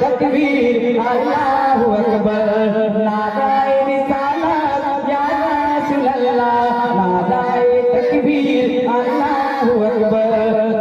तकबीर अल्लाह अकबर नादाए रिसालत या रसूल अल्लाह नादाए तकबीर अल्लाह अकबर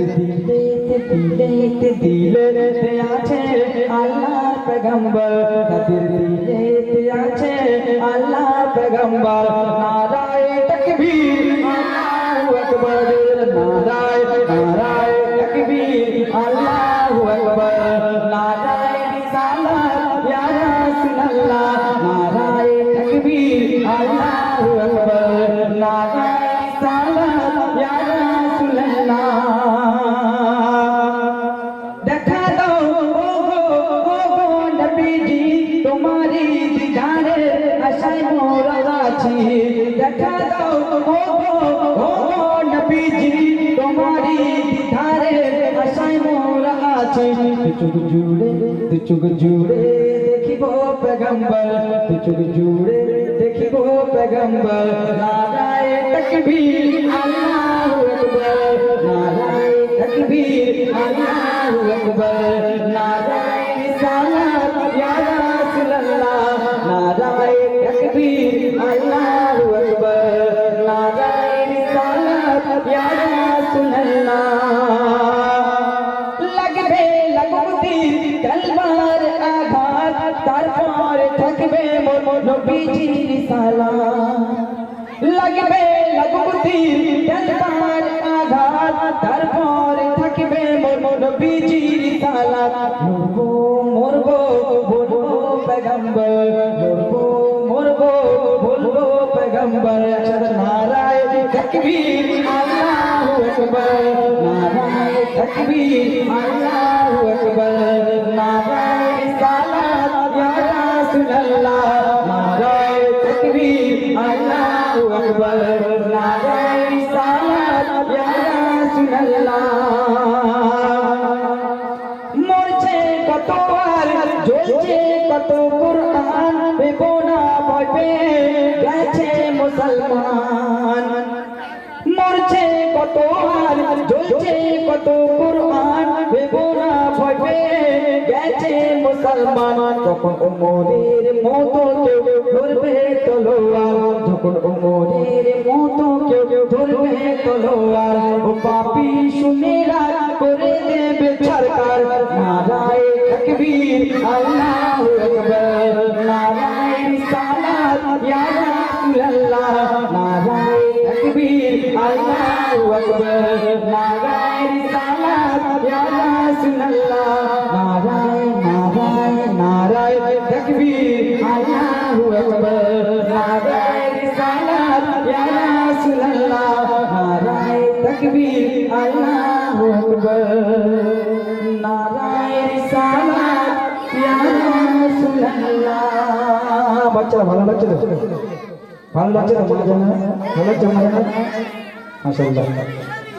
তাদের দিলে দিলে দিলে আছে আল্লাহ পেগম্বর তাদের দিলে আছে আল্লাহ পেগম্বর নারায়ে তাকবীর আল্লাহু আকবার নারায়ে নারায়ে আল্লাহু আশায় মোরা আছি দেখা দাও ও গো ও গো নবীজি তোমারি দিদারে আশায় মোরা আছি চুগ জুড়ে চুগ জুড়ে দেখিব পেগম্বর চুগ জুড়ে দেখিব পেগম্বর নারায়ে তাকবীর আল্লাহু याना सुनन्ना लगबे तलवार आघात तरफार थकबे मोर नबीजी रिसाला लगबे लगबती तलवार आघात थकबे मोर नबीजी रिसाला मोरबो मोरबो बोलबो पैगंबर मोरबो पैगंबर তাকবীর আল্লাহু আকবার, নারায় তাকবীর আল্লাহু আকবার, নারায় সালাত ইয়া রাসূলুল্লাহ, নারায় তাকবীর আল্লাহু আকবার, নারায় সালাত ইয়া রাসূলুল্লাহ। মরছে কত আর জ্বলছে কত কোরআন বেবোনা ভয় পেয়ে গেছে মুসলমান। আর জ্বলছে কত কোরআন ভয় পেয়ে গেছে মুসলমান। যখন উমরের মতো কেউ ধরবে তলোয়ার, যখন উমরের মতো কেউ ধরবে তলোয়ার, ও পাপি শুনেরা করে দেবে সরকার। নারায় তাকবীর, আল্লাহু আকবার। বাচ্চারা ভালো লাগছে ভালো লাগছে তো? ভালো লাগছে মাসাল্লাহ